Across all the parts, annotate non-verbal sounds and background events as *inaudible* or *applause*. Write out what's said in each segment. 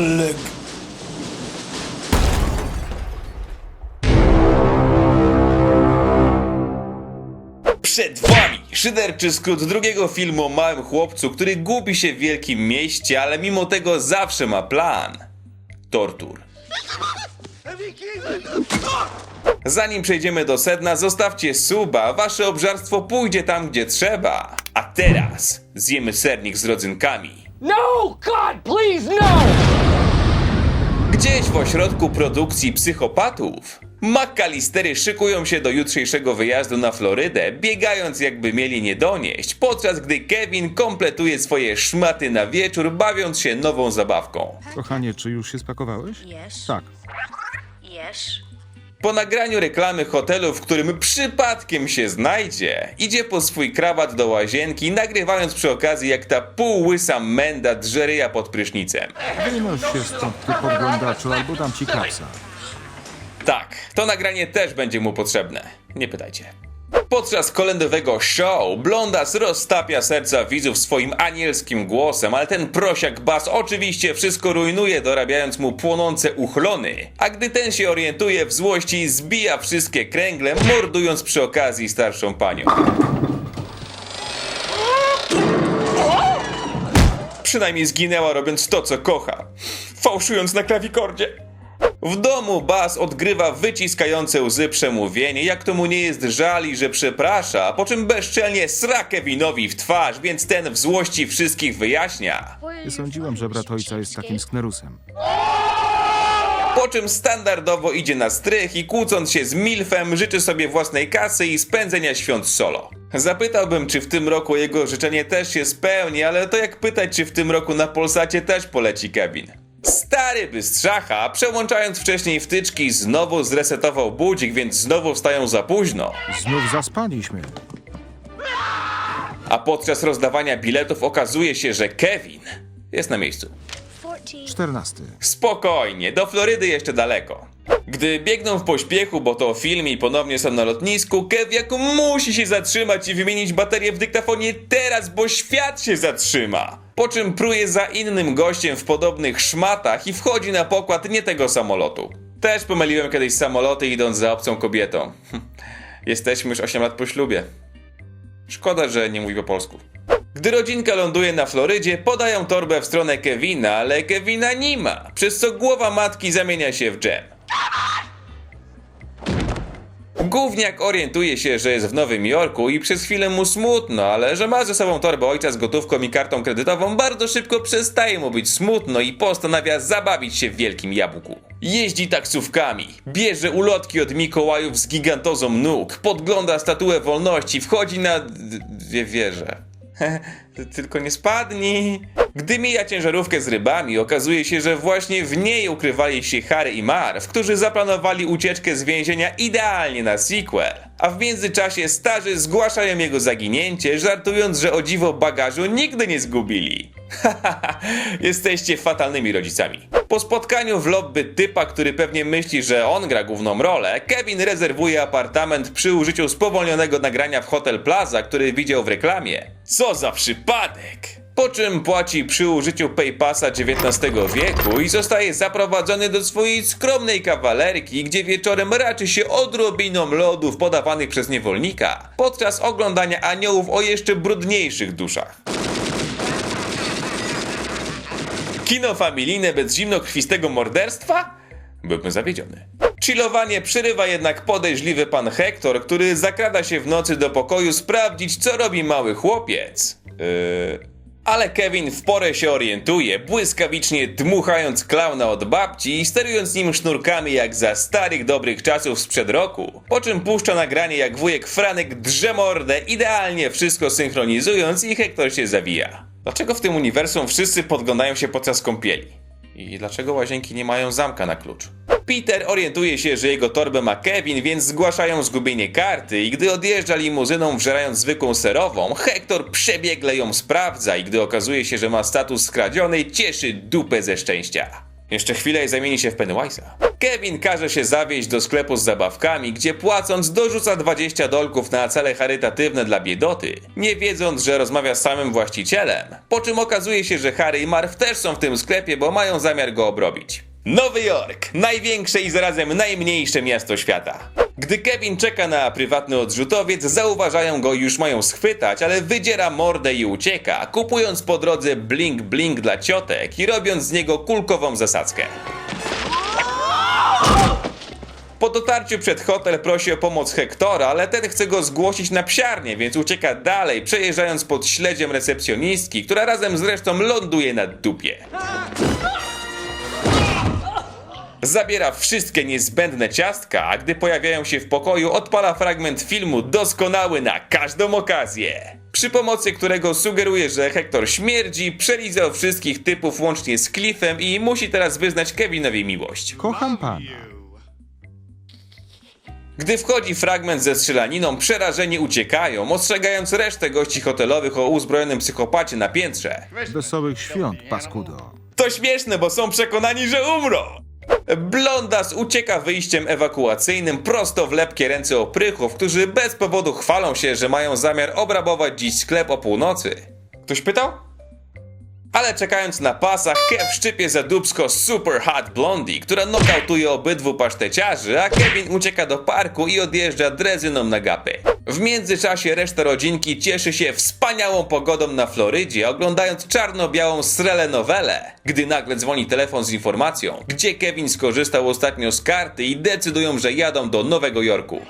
Oleg. Przed wami szyderczy skrót drugiego filmu o małym chłopcu, który gubi się w wielkim mieście, ale mimo tego zawsze ma plan. Tortur. Zanim przejdziemy do sedna, zostawcie suba, wasze obżarstwo pójdzie tam, gdzie trzeba. A teraz zjemy sernik z rodzynkami. No! God, please, no! Gdzieś w ośrodku produkcji psychopatów McAllistery szykują się do jutrzejszego wyjazdu na Florydę, biegając jakby mieli nie donieść, podczas gdy Kevin kompletuje swoje szmaty na wieczór, bawiąc się nową zabawką. Kochanie, czy już się spakowałeś? Yes. Tak. Yes. Po nagraniu reklamy hotelu, w którym przypadkiem się znajdzie, idzie po swój krawat do łazienki, nagrywając przy okazji jak ta półłysa menda drzeryja pod prysznicem. Wynoś się stąd, ty podglądaczu, albo dam ci klapsa. Tak, to nagranie też będzie mu potrzebne. Nie pytajcie. Podczas kolędowego show Blondas roztapia serca widzów swoim anielskim głosem, ale ten prosiak bas oczywiście wszystko rujnuje, dorabiając mu płonące uchlony. A gdy ten się orientuje, w złości zbija wszystkie kręgle, mordując przy okazji starszą panią. Przynajmniej zginęła robiąc to, co kocha, fałszując na klawikordzie. W domu Bas odgrywa wyciskające łzy przemówienie, jak to mu nie jest żali, że przeprasza, po czym bezczelnie sra Kevinowi w twarz, więc ten w złości wszystkich wyjaśnia. Nie sądziłem, że brat ojca jest takim sknerusem. Po czym standardowo idzie na strych i kłócąc się z Milfem życzy sobie własnej kasy i spędzenia świąt solo. Zapytałbym, czy w tym roku jego życzenie też się spełni, ale to jak pytać, czy w tym roku na Polsacie też poleci Kevin. Stary bystrzacha, przełączając wcześniej wtyczki, znowu zresetował budzik, więc znowu wstają za późno. Znów zaspaliśmy. A podczas rozdawania biletów okazuje się, że Kevin jest na miejscu. 14. Czternasty. Spokojnie, do Florydy jeszcze daleko. Gdy biegną w pośpiechu, bo to film i ponownie są na lotnisku, Keviak musi się zatrzymać i wymienić baterię w dyktafonie teraz, bo świat się zatrzyma. Po czym pruje za innym gościem w podobnych szmatach i wchodzi na pokład nie tego samolotu. Też pomyliłem kiedyś samoloty idąc za obcą kobietą. *laughs* Jesteśmy już 8 lat po ślubie. Szkoda, że nie mówi po polsku. Gdy rodzinka ląduje na Florydzie, podają torbę w stronę Kevina, ale Kevina nie ma, przez co głowa matki zamienia się w dżem. Gówniak orientuje się, że jest w Nowym Jorku i przez chwilę mu smutno, ale że ma ze sobą torbę ojca z gotówką i kartą kredytową, bardzo szybko przestaje mu być smutno i postanawia zabawić się w wielkim jabłku. Jeździ taksówkami, bierze ulotki od Mikołajów z gigantozą nóg, podgląda statuę wolności, wchodzi na... dwie wieże. Tylko nie spadnij. Gdy mija ciężarówkę z rybami, okazuje się, że właśnie w niej ukrywali się Harry i Marv, którzy zaplanowali ucieczkę z więzienia idealnie na sequel. A w międzyczasie starzy zgłaszają jego zaginięcie, żartując, że o dziwo bagażu nigdy nie zgubili. *laughs* Jesteście fatalnymi rodzicami. Po spotkaniu w lobby typa, który pewnie myśli, że on gra główną rolę, Kevin rezerwuje apartament przy użyciu spowolnionego nagrania w Hotel Plaza, który widział w reklamie. Co za przypadek! Po czym płaci przy użyciu PayPassa XIX wieku i zostaje zaprowadzony do swojej skromnej kawalerki, gdzie wieczorem raczy się odrobiną lodów podawanych przez niewolnika, podczas oglądania aniołów o jeszcze brudniejszych duszach. Kino familijne bez zimnokrwistego morderstwa? Byłbym zawiedziony. Chillowanie przerywa jednak podejrzliwy pan Hektor, który zakrada się w nocy do pokoju sprawdzić, co robi mały chłopiec. Yy... Ale Kevin w porę się orientuje, błyskawicznie dmuchając klauna od babci i sterując nim sznurkami jak za starych dobrych czasów sprzed roku. Po czym puszcza nagranie jak wujek Franek drze mordę, idealnie wszystko synchronizując i Hektor się zawija. Dlaczego w tym uniwersum wszyscy podglądają się podczas kąpieli? I dlaczego łazienki nie mają zamka na klucz? Peter orientuje się, że jego torbę ma Kevin, więc zgłaszają zgubienie karty i gdy odjeżdża limuzyną wżerając zwykłą serową, Hector przebiegle ją sprawdza i gdy okazuje się, że ma status skradzionej, cieszy dupę ze szczęścia. Jeszcze chwilę i zamieni się w Pennywise'a. Kevin każe się zawieźć do sklepu z zabawkami, gdzie płacąc dorzuca 20 dolków na cele charytatywne dla biedoty, nie wiedząc, że rozmawia z samym właścicielem. Po czym okazuje się, że Harry i Marv też są w tym sklepie, bo mają zamiar go obrobić. Nowy Jork, największe i zarazem najmniejsze miasto świata. Gdy Kevin czeka na prywatny odrzutowiec, zauważają go i już mają schwytać, ale wydziera mordę i ucieka, kupując po drodze blink blink dla ciotek i robiąc z niego kulkową zasadzkę. Po dotarciu przed hotel prosi o pomoc Hektora, ale ten chce go zgłosić na psiarnię, więc ucieka dalej, przejeżdżając pod śledziem recepcjonistki, która razem z resztą ląduje na dupie. Zabiera wszystkie niezbędne ciastka, a gdy pojawiają się w pokoju, odpala fragment filmu doskonały na każdą okazję. Przy pomocy którego sugeruje, że Hektor śmierdzi, przelizał wszystkich typów łącznie z Cliffem i musi teraz wyznać Kevinowi miłość. Kocham pana. Gdy wchodzi fragment ze strzelaniną, przerażeni uciekają, ostrzegając resztę gości hotelowych o uzbrojonym psychopacie na piętrze. Wesołych świąt, paskudo. To śmieszne, bo są przekonani, że umrą. Blondas ucieka wyjściem ewakuacyjnym prosto w lepkie ręce oprychów, którzy bez powodu chwalą się, że mają zamiar obrabować dziś sklep o północy. Ktoś pytał? Ale czekając na pasach, Kev szczypie za dubsko Super Hot Blondie, która nokautuje obydwu paszteciarzy, a Kevin ucieka do parku i odjeżdża drezyną na gapy. W międzyczasie reszta rodzinki cieszy się wspaniałą pogodą na Florydzie, oglądając czarno-białą srele-nowelę, gdy nagle dzwoni telefon z informacją, gdzie Kevin skorzystał ostatnio z karty i decydują, że jadą do Nowego Jorku.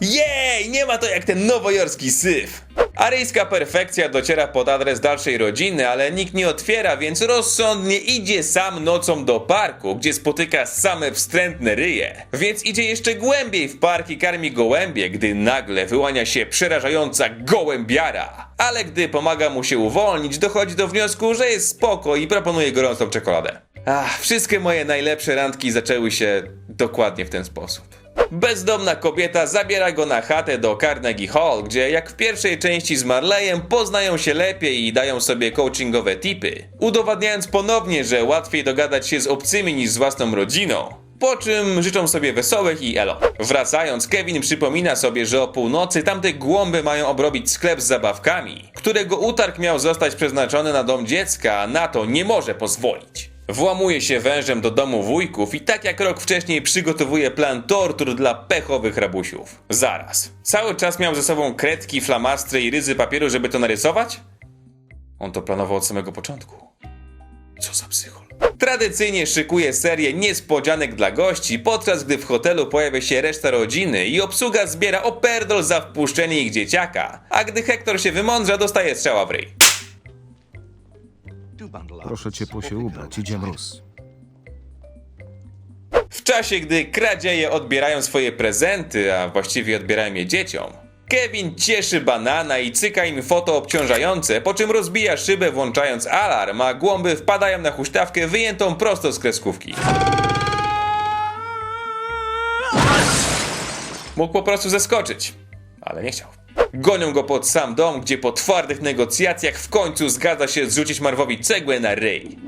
Jej, nie ma to jak ten nowojorski syf. Aryjska perfekcja dociera pod adres dalszej rodziny, ale nikt nie otwiera, więc rozsądnie idzie sam nocą do parku, gdzie spotyka same wstrętne ryje. Więc idzie jeszcze głębiej w park i karmi gołębie, gdy nagle wyłania się przerażająca gołębiara. Ale gdy pomaga mu się uwolnić, dochodzi do wniosku, że jest spoko i proponuje gorącą czekoladę. Ach, wszystkie moje najlepsze randki zaczęły się dokładnie w ten sposób. Bezdomna kobieta zabiera go na chatę do Carnegie Hall, gdzie jak w pierwszej części z Marleyem poznają się lepiej i dają sobie coachingowe tipy, udowadniając ponownie, że łatwiej dogadać się z obcymi niż z własną rodziną. Po czym życzą sobie wesołych i elo. Wracając, Kevin przypomina sobie, że o północy tamte głąby mają obrobić sklep z zabawkami, którego utarg miał zostać przeznaczony na dom dziecka, a na to nie może pozwolić. Włamuje się wężem do domu wujków i tak jak rok wcześniej przygotowuje plan tortur dla pechowych rabusiów. Zaraz. Cały czas miał ze sobą kredki, flamastry i ryzy papieru, żeby to narysować? On to planował od samego początku. Co za psychol. Tradycyjnie szykuje serię niespodzianek dla gości, podczas gdy w hotelu pojawia się reszta rodziny i obsługa zbiera operdol za wpuszczenie ich dzieciaka, a gdy Hektor się wymądrza, dostaje strzała w ryj. Proszę cię po się ubrać, idzie mróz. W czasie, gdy kradzieje odbierają swoje prezenty, a właściwie odbierają je dzieciom, Kevin cieszy banana i cyka im foto obciążające, po czym rozbija szybę włączając alarm, a głąby wpadają na huśtawkę wyjętą prosto z kreskówki. Mógł po prostu zeskoczyć, ale nie chciał. Gonią go pod sam dom, gdzie po twardych negocjacjach w końcu zgadza się zrzucić Marwowi cegłę na ryj.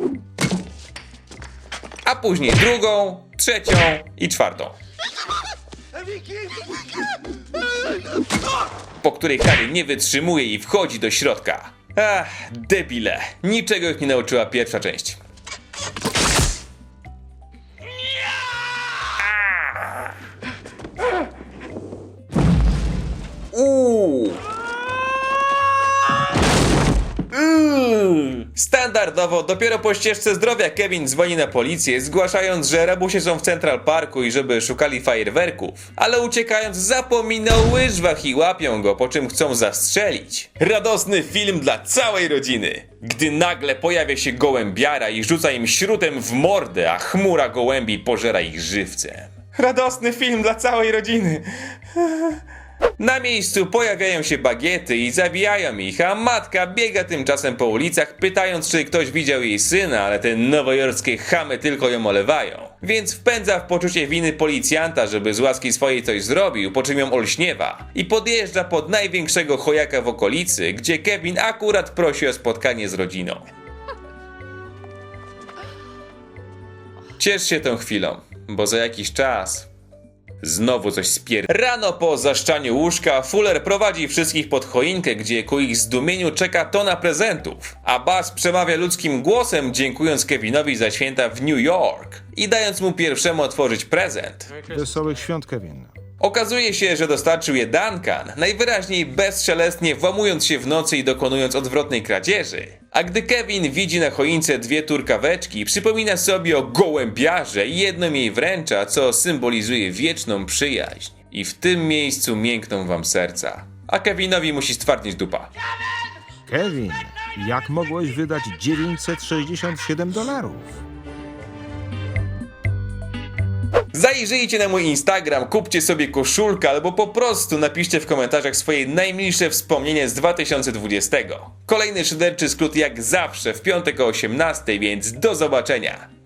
A później drugą, trzecią i czwartą. Po której Harry nie wytrzymuje i wchodzi do środka. Ach, debile. Niczego ich nie nauczyła pierwsza część. Standardowo, dopiero po ścieżce zdrowia Kevin dzwoni na policję, zgłaszając, że rabusie są w Central Parku i żeby szukali fajerwerków. Ale uciekając zapomina o łyżwach i łapią go, po czym chcą zastrzelić. Radosny film dla całej rodziny. Gdy nagle pojawia się gołębiara i rzuca im śrutem w mordę, a chmura gołębi pożera ich żywcem. Radosny film dla całej rodziny. Na miejscu pojawiają się bagiety i zabijają ich, a matka biega tymczasem po ulicach, pytając, czy ktoś widział jej syna, ale te nowojorskie chamy tylko ją olewają. Więc wpędza w poczucie winy policjanta, żeby z łaski swojej coś zrobił, po czym ją olśniewa i podjeżdża pod największego chojaka w okolicy, gdzie Kevin akurat prosi o spotkanie z rodziną. Ciesz się tą chwilą, bo za jakiś czas Znowu coś spier... Rano po zaszczaniu łóżka Fuller prowadzi wszystkich pod choinkę, gdzie ku ich zdumieniu czeka tona prezentów. A Buzz przemawia ludzkim głosem, dziękując Kevinowi za święta w New York i dając mu pierwszemu otworzyć prezent. Wesołych świąt, Kevin. Okazuje się, że dostarczył je Duncan, najwyraźniej bezszelestnie włamując się w nocy i dokonując odwrotnej kradzieży. A gdy Kevin widzi na choince dwie turkaweczki, przypomina sobie o gołębiarze i jedną jej wręcza, co symbolizuje wieczną przyjaźń. I w tym miejscu miękną wam serca. A Kevinowi musi stwardnieć dupa. Kevin, jak mogłeś wydać 967 dolarów? Zajrzyjcie na mój Instagram, kupcie sobie koszulkę albo po prostu napiszcie w komentarzach swoje najmilsze wspomnienie z 2020. Kolejny szyderczy skrót jak zawsze w piątek o 18, więc do zobaczenia.